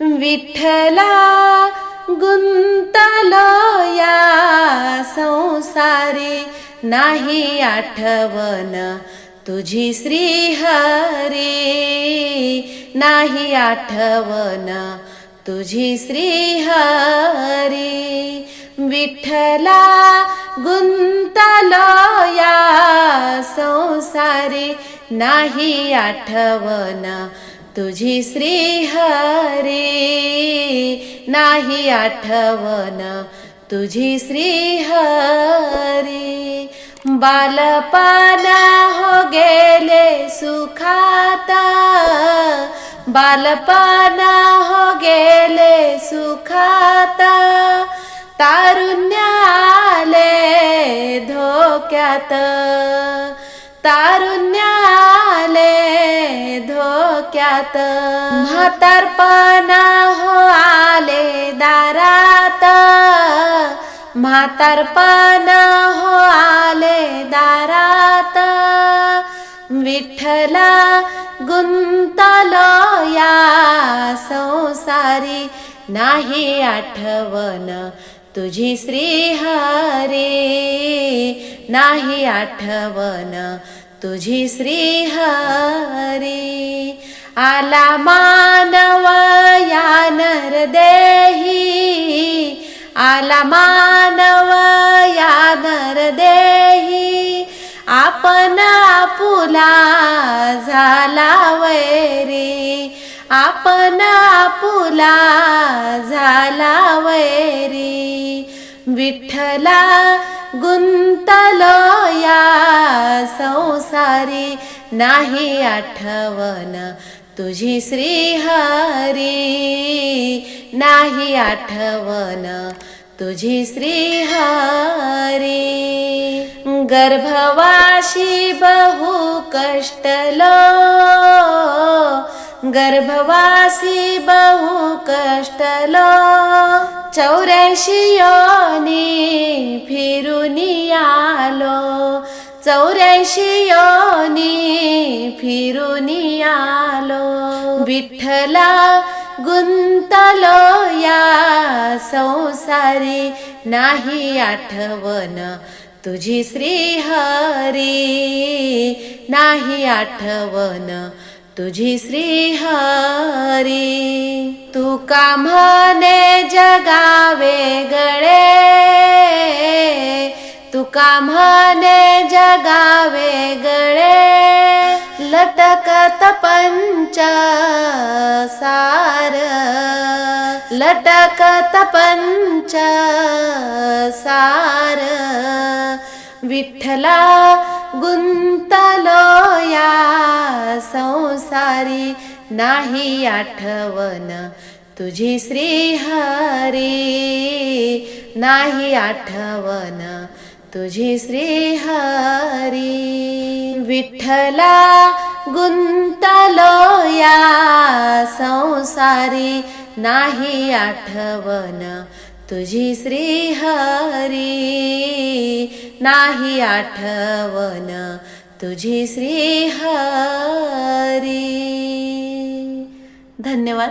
विठ्ठला गुंतलो या संसारी नाही आठवण तुझी श्रीहरी. नाही आठवण तुझी श्रीहरी. विठ्ठला गुंतलो या संसारी नाही आठवण तुझी श्रीहरी नाही आठवण तुझी श्रीहरी बालपाना हो गेले सुखाता बालपाना हो गेले सुखाता. तारुण्याले धोक्यात तारुण्या डोक्यात. म्हातारपणा हो आले दारात. म्हातारपणा हो आले दारात. विठ्ठला गुंतलो या संसारी नाही आठवण तुझी श्रीहरी. नाही आठवण तुझी श्रीहरी. आला मानव या नरदेही आला मानव या नरदेही आपण आपुला झाला वैरी आपण आपुला झाला वैरी विठ्ठला गुंतलो या संसारी नाही आठवण तुझी श्रीहरी नाही आठवण तुझी श्रीहरी. गर्भवाशी बहु कष्टलो गर्भवासी बहु कष्टलो चौऱ्याशी योनी फिरून आलो. चौऱ्याऐंशी योनी फिरून आलो. विठ्ठला गुंतलो या संसारी. नाही आठवण तुझी श्रीहरी. नाही आठवण तुझी श्रीहरी. तू का म्हणे जगा वेगळे तुका म्हणे जगावे गळे लटकत पंच सार. लटकत पंच सार. विठ्ठला गुंतलो या संसारी नाही आठवण तुझी श्रीहरी नाही आठवण तुझे श्रीहारी विठ्ठला गुंतलो या संसारी नाही आठवण तुझी श्रीहरी नाही आठवण तुझी श्रीहरी. धन्यवाद.